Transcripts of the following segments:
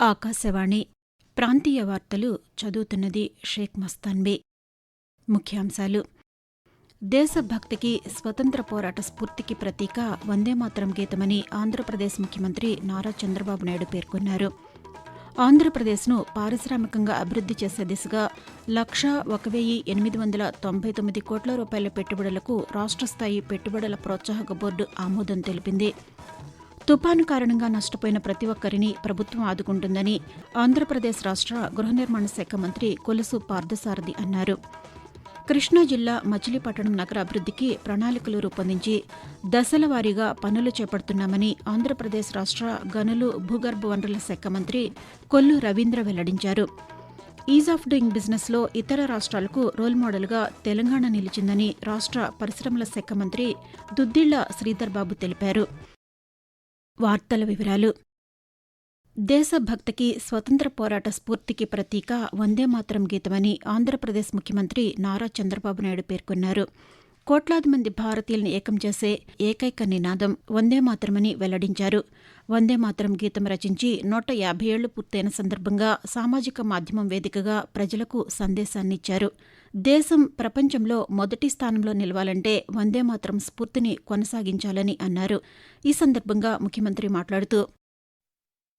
ఆకాశవాణి ప్రాంతీయ వార్తలు చదువుతున్నది షేక్ మస్తాన్బే ముఖ్యాంశాలు. దేశభక్తికి స్వతంత్ర పోరాట స్ఫూర్తికి ప్రతీక వందేమాతరం గీతమని ఆంధ్రప్రదేశ్ ముఖ్యమంత్రి నారా చంద్రబాబు నాయుడు పేర్కొన్నారు. ఆంధ్రప్రదేశ్ను పారిశ్రామికంగా అభివృద్ది చేసే దిశగా లక్షా ఒక వెయ్యి ఎనిమిది వందల తొంభై తొమ్మిది కోట్ల రూపాయల పెట్టుబడులకు రాష్ట్ర స్థాయి పెట్టుబడుల ప్రోత్సాహక బోర్డు ఆమోదం తెలిపింది. తుపాను కారణంగా నష్టపోయిన ప్రతి ఒక్కరిని ప్రభుత్వం ఆదుకుంటుందని ఆంధ్రప్రదేశ్ రాష్ట్ర గృహ నిర్మాణ శాఖ మంత్రి కొలుసు పార్థసారథి అన్నారు. కృష్ణా జిల్లా మచిలీపట్నం నగర అభివృద్దికి ప్రణాళికలు రూపొందించి దశల వారీగా పనులు చేపడుతున్నామని ఆంధ్రప్రదేశ్ రాష్ట్ర గనులు భూగర్భ వనరుల శాఖ మంత్రి కొల్లు రవీంద్ర వెల్లడించారు. ఈజ్ ఆఫ్ డూయింగ్ బిజినెస్లో ఇతర రాష్ట్రాలకు రోల్ మోడల్గా తెలంగాణ నిలిచిందని రాష్ట్ర పరిశ్రమల శాఖ మంత్రి దుద్దిళ్ళ శ్రీధర్ బాబు తెలిపారు. వార్తల వివరాలు. దేశభక్తికి స్వతంత్ర పోరాట స్ఫూర్తికి ప్రతీక వందేమాతరం గీతమని ఆంధ్రప్రదేశ్ ముఖ్యమంత్రి నారా చంద్రబాబు నాయుడు పేర్కొన్నారు. కోట్లాది మంది భారతీయులను ఏకం చేసే ఏకైక నినాదం వందేమాతరమని వెల్లడించారు. వందేమాతరం గీతం రచించి నూట యాభై ఏళ్ళు పూర్తయిన సందర్భంగా సామాజిక మాధ్యమం వేదికగా ప్రజలకు సందేశాన్నిచ్చారు. దేశం ప్రపంచంలో మొదటి స్థానంలో నిలవాలంటే వందేమాతరం స్ఫూర్తిని కొనసాగించాలని అన్నారు. ఈ సందర్భంగా ముఖ్యమంత్రి మాట్లాడుతూ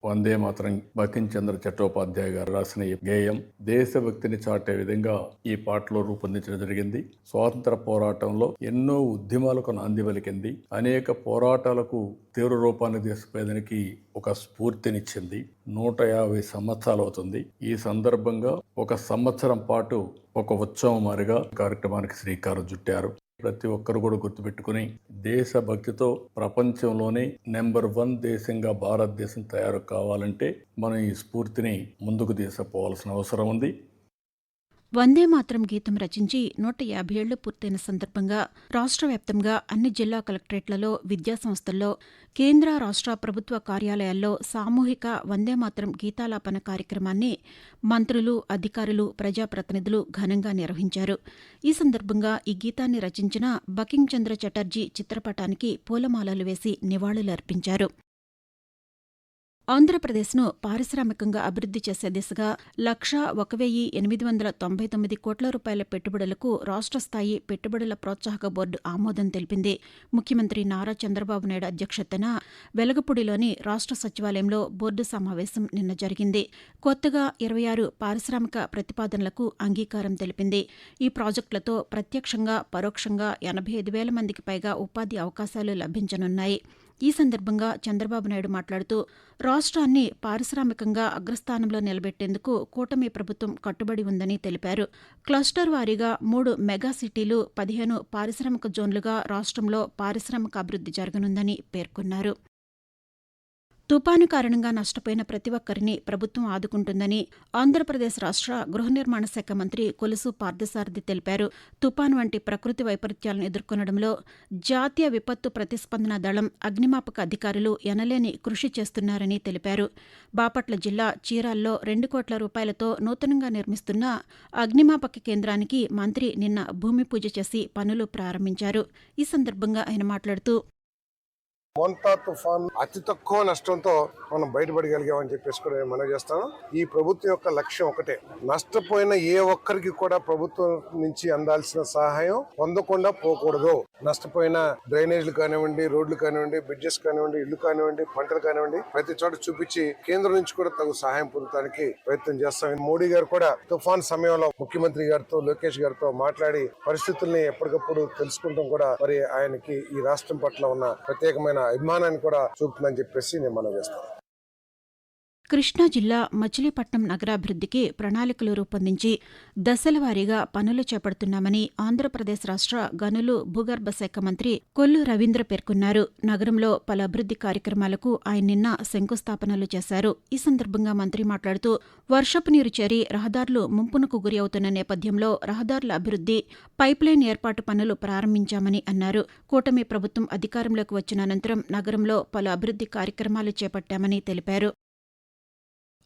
వందే మాత్రం బకించంద్ర చట్టోపాధ్యాయ గారు రాసిన ఈ గేయం దేశభక్తిని చాటే విధంగా ఈ పాటలో రూపొందించడం జరిగింది. స్వాతంత్ర పోరాటంలో ఎన్నో ఉద్యమాలకు నాంది పలికింది. అనేక పోరాటాలకు తీవ్ర రూపాన్ని తీసుకుపోయేదానికి ఒక స్ఫూర్తినిచ్చింది. నూట యాభై సంవత్సరాలు అవుతుంది. ఈ సందర్భంగా ఒక సంవత్సరం పాటు ఒక ఉత్సవం మారిగా కార్యక్రమానికి శ్రీకారం చుట్టారు. ప్రతి ఒక్కరు కూడా గుర్తుపెట్టుకుని దేశభక్తితో ప్రపంచంలోనే నెంబర్ వన్ దేశంగా భారతదేశం తయారు కావాలంటే మనం ఈ స్ఫూర్తిని ముందుకు తీసుకుపోవాల్సిన అవసరం ఉంది. వందే మాత్రం గీతం రచించి నూట యాభై ఏళ్ళు పూర్తయిన సందర్భంగా రాష్ట్ర వ్యాప్తంగా అన్ని జిల్లా కలెక్టరేట్లలో విద్యాసంస్థల్లో కేంద్ర రాష్ట్ర ప్రభుత్వ కార్యాలయాల్లో సామూహిక వందే మాత్రం గీతాలాపన కార్యక్రమాన్ని మంత్రులు అధికారులు ప్రజాప్రతినిధులు ఘనంగా నిర్వహించారు. ఈ సందర్భంగా ఈ గీతాన్ని రచించిన బకింగ్ చంద్ర చటర్జీ చిత్రపటానికి పూలమాలలు వేసి నివాళులర్పించారు. ఆంధ్రప్రదేశ్ను పారిశ్రామికంగా అభివృద్ధి చేసే దిశగా లక్షా ఒక వెయ్యి ఎనిమిది వందల తొంభై తొమ్మిది కోట్ల రూపాయల పెట్టుబడులకు రాష్ట్ర స్థాయి పెట్టుబడుల ప్రోత్సాహక బోర్డు ఆమోదం తెలిపింది. ముఖ్యమంత్రి నారా చంద్రబాబు నాయుడు అధ్యక్షతన వెలగపూడిలోని రాష్ట్ర సచివాలయంలో బోర్డు సమావేశం నిన్న జరిగింది. కొత్తగా ఇరవై ఆరు పారిశ్రామిక ప్రతిపాదనలకు అంగీకారం తెలిపింది. ఈ ప్రాజెక్టులతో ప్రత్యక్షంగా పరోక్షంగా ఎనభై ఐదు వేల మందికి పైగా ఉపాధి అవకాశాలు లభించనున్నాయి. ఈ సందర్భంగా చంద్రబాబు నాయుడు మాట్లాడుతూ రాష్ట్రాన్ని పారిశ్రామికంగా అగ్రస్థానంలో నిలబెట్టేందుకు కూటమి ప్రభుత్వం కట్టుబడి ఉందని తెలిపారు. క్లస్టర్ వారీగా మూడు మెగా సిటీలు పదిహేను పారిశ్రామిక జోన్లుగా రాష్ట్రంలో పారిశ్రామిక అభివృద్ది జరగనుందని పేర్కొన్నారు. తుపాను కారణంగా నష్టపోయిన ప్రతి ఒక్కరిని ప్రభుత్వం ఆదుకుంటుందని ఆంధ్రప్రదేశ్ రాష్ట్ర గృహ నిర్మాణ శాఖ మంత్రి కొలుసు పార్థసారథి తెలిపారు. తుపాను వంటి ప్రకృతి వైపరీత్యాలను ఎదుర్కొనడంలో జాతీయ విపత్తు ప్రతిస్పందన దళం అగ్నిమాపక అధికారులు ఎనలేని కృషి చేస్తున్నారని తెలిపారు. బాపట్ల జిల్లా చీరాల్లో రెండు కోట్ల రూపాయలతో నూతనంగా నిర్మిస్తున్న అగ్నిమాపక కేంద్రానికి మంత్రి నిన్న భూమి పూజ చేసి పనులు ప్రారంభించారు. ఈ సందర్భంగా ఆయన మాట్లాడుతూ మోంతా తుఫాన్ అతి తక్కువ నష్టంతో మనం బయటపడగలిగామని చెప్పేసి కూడా నేను మనవి చేస్తాను. ఈ ప్రభుత్వం యొక్క లక్ష్యం ఒకటే. నష్టపోయిన ఏ ఒక్కరికి కూడా ప్రభుత్వం నుంచి అందాల్సిన సహాయం పొందకుండా పోకూడదు. నష్టపోయిన డ్రైనేజ్లు కానివ్వండి రోడ్లు కానివ్వండి బ్రిడ్జెస్ కానివ్వండి ఇల్లు కానివ్వండి పంటలు కానివ్వండి ప్రతి చోట చూపించి కేంద్రం నుంచి కూడా తగు సహాయం పొందడానికి ప్రయత్నం చేస్తాం. మోడీ గారు కూడా తుఫాన్ సమయంలో ముఖ్యమంత్రి గారితో లోకేష్ గారితో మాట్లాడి పరిస్థితుల్ని ఎప్పటికప్పుడు తెలుసుకుంటాం కూడా. మరి ఆయనకి ఈ రాష్ట్రం పట్ల ఉన్న ప్రత్యేకమైన అభిమానాన్ని కూడా చూపుతుందని చెప్పేసి నేను మనం చేస్తాను. కృష్ణా జిల్లా మచిలీపట్నం నగరాభివృద్ధికి ప్రణాళికలు రూపొందించి దశలవారీగా పనులు చేపడుతున్నామని ఆంధ్రప్రదేశ్ రాష్ట్ర గనులు భూగర్భ శాఖ మంత్రి కొల్లు రవీంద్ర పేర్కొన్నారు. నగరంలో పలు అభివృద్ది కార్యక్రమాలకు ఆయన నిన్న శంకుస్థాపనలు చేశారు. ఈ సందర్భంగా మంత్రి మాట్లాడుతూ వర్షపు నీరు చేరి రహదారులు ముంపునకు గురి అవుతున్న నేపథ్యంలో రహదారుల అభివృద్ది పైప్లైన్ ఏర్పాటు పనులు ప్రారంభించామని అన్నారు. కూటమి ప్రభుత్వం అధికారంలోకి వచ్చిన అనంతరం నగరంలో పలు అభివృద్ది కార్యక్రమాలు చేపట్టామని తెలిపారు.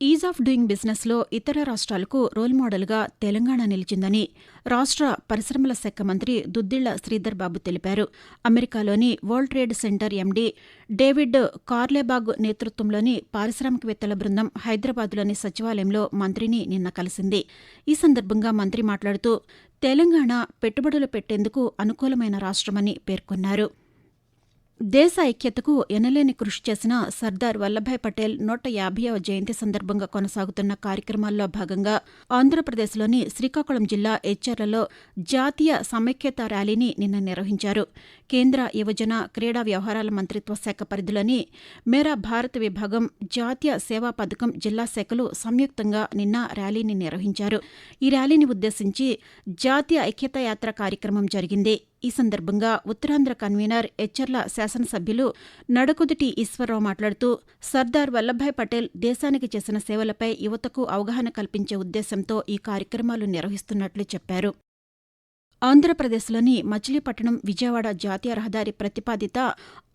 ఈజ్ ఆఫ్ డూయింగ్ బిజినెస్లో ఇతర రాష్ట్రాలకు రోల్ మోడల్గా తెలంగాణ నిలిచిందని రాష్ట్ర పరిశ్రమల శాఖ మంత్రి దుద్దిళ్ళ శ్రీధర్ బాబు తెలిపారు. అమెరికాలోని world trade center MD David Carlebach నేతృత్వంలోని పారిశ్రామికవేత్తల బృందం హైదరాబాద్లోని సచివాలయంలో మంత్రిని నిన్న కలిసింది. ఈ సందర్భంగా మంత్రి మాట్లాడుతూ తెలంగాణ పెట్టుబడులు పెట్టేందుకు అనుకూలమైన రాష్ట్రమని పేర్కొన్నారు. దేశ ఐక్యతకు ఎనలేని కృషి చేసిన సర్దార్ వల్లభాయ్ పటేల్ నూట యాభైవ జయంతి సందర్భంగా కొనసాగుతున్న కార్యక్రమాల్లో భాగంగా ఆంధ్రప్రదేశ్లోని శ్రీకాకుళం జిల్లా హెచ్ఆర్లలో జాతీయ సమైక్యత ర్యాలీని నిన్న నిర్వహించారు. కేంద్ర యువజన క్రీడా వ్యవహారాల మంత్రిత్వ శాఖ పరిధిలోని మేరా భారత్ విభాగం జాతీయ సేవా పథకం జిల్లా శాఖలు సంయుక్తంగా నిన్న ర్యాలీని నిర్వహించారు. ఈ ర్యాలీని ఉద్దేశించి జాతీయ ఐక్యతా యాత్ర కార్యక్రమం జరిగింది. ఈ సందర్భంగా ఉత్తరాంధ్ర కన్వీనర్ ఎచ్చర్ల శాసనసభ్యులు నడకుదిటి ఈశ్వరరావు మాట్లాడుతూ సర్దార్ వల్లభాయ్ పటేల్ దేశానికి చేసిన సేవలపై యువతకు అవగాహన కల్పించే ఉద్దేశంతో ఈ కార్యక్రమాలు నిర్వహిస్తున్నట్లు చెప్పారు. ఆంధ్రప్రదేశ్లోని మచిలీపట్నం విజయవాడ జాతీయ రహదారి ప్రతిపాదిత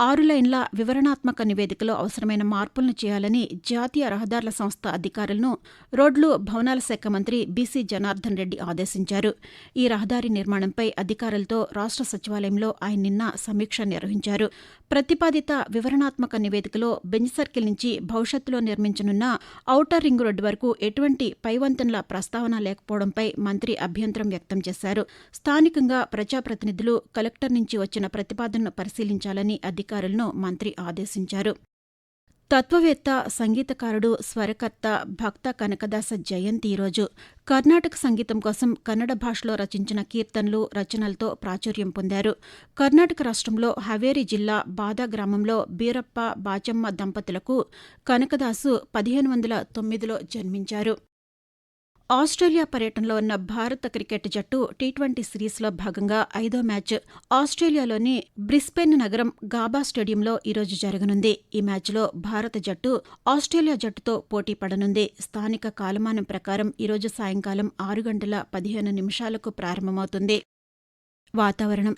ఆరు లైన్ల వివరణాత్మక నివేదికలో అవసరమైన మార్పులను చేయాలని జాతీయ రహదారుల సంస్థ అధికారులను రోడ్లు భవనాల శాఖ మంత్రి బీసీ జనార్దన్ రెడ్డి ఆదేశించారు. ఈ రహదారి నిర్మాణంపై అధికారులతో రాష్ట్ర సచివాలయంలో ఆయన నిన్న సమీక్ష నిర్వహించారు. ప్రతిపాదిత వివరణాత్మక నివేదికలో బెంచ్ సర్కిల్ నుంచి భవిష్యత్తులో నిర్మించనున్న ఔటర్ రింగ్ రోడ్డు వరకు ఎటువంటి పైవంతెనల ప్రస్తావన లేకపోవడంపై మంత్రి అభ్యంతరం వ్యక్తం చేశారు. స్థానికంగా ప్రజాప్రతినిధులు కలెక్టర్ నుంచి వచ్చిన ప్రతిపాదనను పరిశీలించాలని అధికారులను మంత్రి ఆదేశించారు. తత్వవేత్త సంగీతకారుడు స్వరకర్త భక్త కనకదాస జయంతి ఈరోజు. కర్ణాటక సంగీతం కోసం కన్నడ భాషలో రచించిన కీర్తనలు రచనలతో ప్రాచుర్యం పొందారు. కర్ణాటక రాష్ట్రంలో హవేరి జిల్లా బాదా గ్రామంలో బీరప్ప బాచమ్మ దంపతులకు కనకదాసు పదిహేను వందల తొమ్మిదిలో జన్మించారు. ఆస్ట్రేలియా పర్యటనలో ఉన్న భారత క్రికెట్ జట్టు టీ ట్వంటీ సిరీస్లో భాగంగా ఐదో మ్యాచ్ ఆస్ట్రేలియాలోని బ్రిస్బెన్ నగరం గాబా స్టేడియంలో ఈరోజు జరగనుంది. ఈ మ్యాచ్లో భారత జట్టు ఆస్ట్రేలియా జట్టుతో పోటీ పడనుంది. స్థానిక కాలమానం ప్రకారం ఈరోజు సాయంకాలం ఆరు గంటల పదిహేను నిమిషాలకు ప్రారంభమవుతుంది. వాతావరణం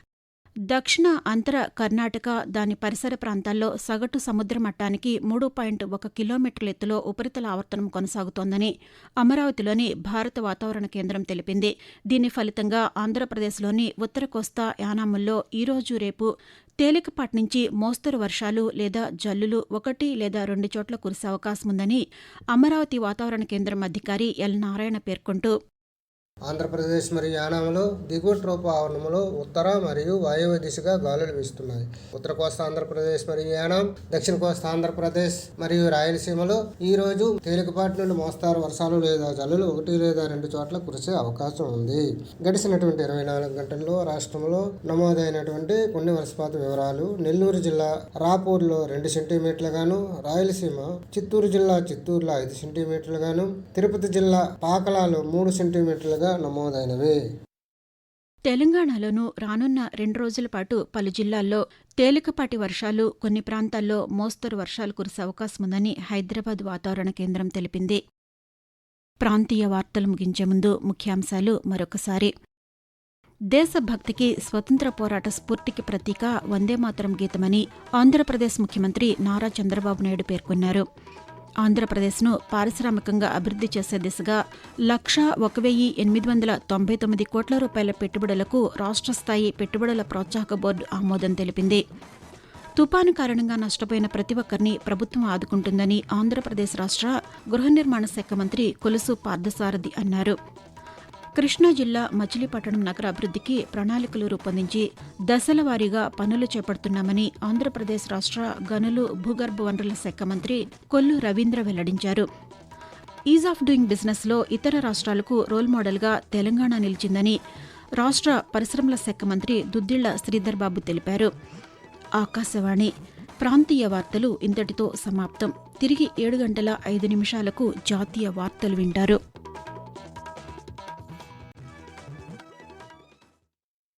దక్షిణ అంతర కర్ణాటక దాని పరిసర ప్రాంతాల్లో సగటు సముద్ర మట్టానికి మూడు పాయింట్ ఒక కిలోమీటర్ల ఎత్తులో ఉపరితల ఆవర్తనం కొనసాగుతోందని అమరావతిలోని భారత వాతావరణ కేంద్రం తెలిపింది. దీని ఫలితంగా ఆంధ్రప్రదేశ్లోని ఉత్తర కోస్తా యానాముల్లో ఈరోజు రేపు తేలికపాటి నుంచి మోస్తరు వర్షాలు లేదా జల్లులు ఒకటి లేదా రెండు చోట్ల కురిసే అవకాశముందని అమరావతి వాతావరణ కేంద్రం అధికారి ఎల్ నారాయణ పేర్కొంటూ ఆంధ్రప్రదేశ్ మరియు యానాంలో దిగువ ట్రోపు ఆవరణంలో ఉత్తర మరియు వాయువ్య దిశగా గాలులు వీస్తున్నాయి. ఉత్తర కోస్తా ఆంధ్రప్రదేశ్ మరియు యానాం దక్షిణ కోస్తా ఆంధ్రప్రదేశ్ మరియు రాయలసీమలో ఈ రోజు తేలికపాటి నుండి మోస్తారు వర్షాలు లేదా జల్లులు ఒకటి లేదా రెండు చోట్ల కురిసే అవకాశం ఉంది. గడిచినటువంటి ఇరవై నాలుగు గంటల్లో రాష్ట్రంలో నమోదైనటువంటి కొన్ని వర్షపాత వివరాలు నెల్లూరు జిల్లా రాపూర్లో రెండు సెంటీమీటర్లుగాను రాయలసీమ చిత్తూరు జిల్లా చిత్తూరులో ఐదు సెంటీమీటర్లుగాను తిరుపతి జిల్లా పాకలాలో మూడు సెంటీమీటర్లుగా నమోదైనవి. తెలంగాణలోనూ రానున్న రెండు రోజుల పాటు పలు జిల్లాల్లో తేలికపాటి వర్షాలు కొన్ని ప్రాంతాల్లో మోస్తరు వర్షాలు కురిసే అవకాశం ఉందని హైదరాబాద్ వాతావరణ కేంద్రం తెలిపింది. ప్రాంతీయ వార్తలు ముగించే ముందు ముఖ్యాంశాలు మరొకసారి. దేశభక్తికి స్వతంత్ర పోరాట స్ఫూర్తికి ప్రతీక వందేమాతరం గీతమని ఆంధ్రప్రదేశ్ ముఖ్యమంత్రి నారా చంద్రబాబు నాయుడు పేర్కొన్నారు. ఆంధ్రప్రదేశ్ను పారిశ్రామికంగా అభివృద్ధి చేసే దిశగా లక్ష ఒక వెయ్యి ఎనిమిది వందల తొంభై తొమ్మిది కోట్ల రూపాయల పెట్టుబడులకు రాష్ట్ర స్థాయి పెట్టుబడుల ప్రోత్సాహక బోర్డు ఆమోదం తెలిపింది. తుపాను కారణంగా నష్టపోయిన ప్రతి ఒక్కరిని ప్రభుత్వం ఆదుకుంటుందని ఆంధ్రప్రదేశ్ రాష్ట్ర గృహ నిర్మాణ శాఖ మంత్రి కొలుసు పార్థసారథి అన్నారు. కృష్ణా జిల్లా మచిలీపట్నం నగర అభివృద్ధికి ప్రణాళికలు రూపొందించి దశల వారీగా పనులు చేపడుతున్నామని ఆంధ్రప్రదేశ్ రాష్ట్ర గనులు భూగర్భ వనరుల శాఖ మంత్రి కొల్లు రవీంద్ర వెల్లడించారు. ఈజ్ ఆఫ్ డూయింగ్ బిజినెస్లో ఇతర రాష్ట్రాలకు రోల్ మోడల్గా తెలంగాణ నిలిచిందని రాష్ట్ర పరిశ్రమల శాఖ మంత్రి దుద్దిళ్ళ శ్రీధర్ బాబు తెలిపారు. ఆకాశవాణి ప్రాంతీయ వార్తలు ఇంతటితో సమాప్తం. తిరిగి ఏడు గంటల ఐదు నిమిషాలకు జాతీయ వార్తలు వింటారు.